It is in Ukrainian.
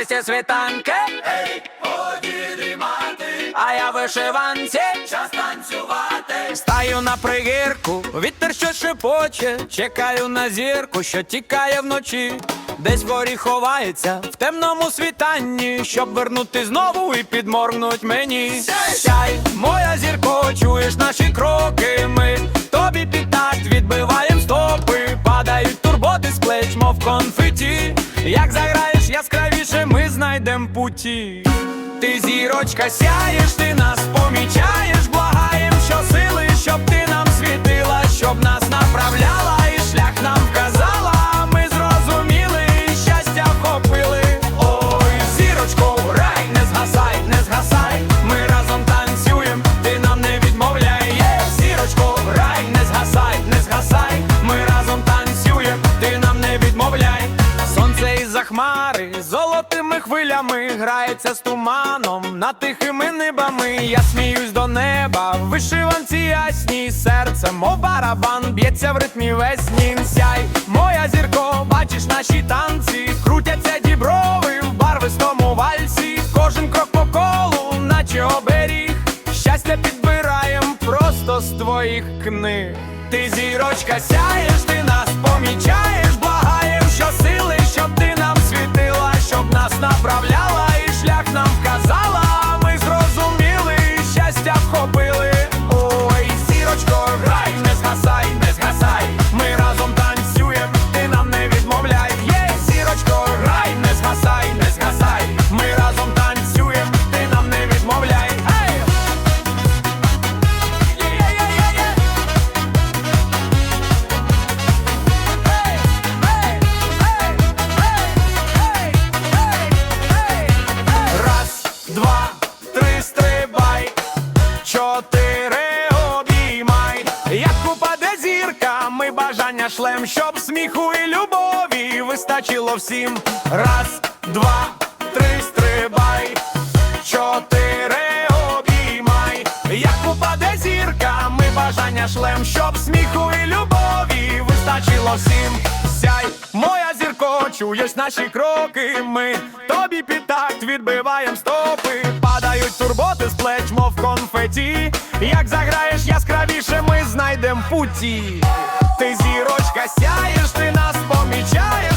гості світанки, а я вишиванці. Час танцювати. Стаю на пригірку, вітер що шепоче, чекаю на зірку, що тікає вночі. Десь ворі ховається в темному світанні, щоб вернути знову і підморгнуть мені. Сяй! Сяй, моя зірко, чуєш наші кроки. Ми тобі під такт відбиваєм стопи, падають турботи з плеч, мов конфеті. Як ми знайдем путі. Ти зірочка сяєш, ти нас помічаєш, хвилями грається з туманом над тихими небами. Я сміюсь до неба, вишиванці ясній серце, мов барабан, б'ється в ритмі весь днін сяй. Моя зірко, бачиш наші танці, крутяться діброви в барвистому вальсі. Кожен крок по колу, наче оберіг. Щастя підбираєм просто з твоїх книг. Ти зірочка сяєш, ти нас помічаєш, шлем, щоб сміху і любові вистачило всім. Раз, два, три, стрибай, чотири обіймай. Як упаде зірка, ми бажання шлем, щоб сміху і любові вистачило всім. Сяй, моя зірко, чуєш наші кроки. Ми тобі під такт відбиваєм стопи. Падають турботи з плеч, мов конфеті. Як заграєш яскравіше, ми знайдем путі ти зірочка сяєш, ти нас помічаєш.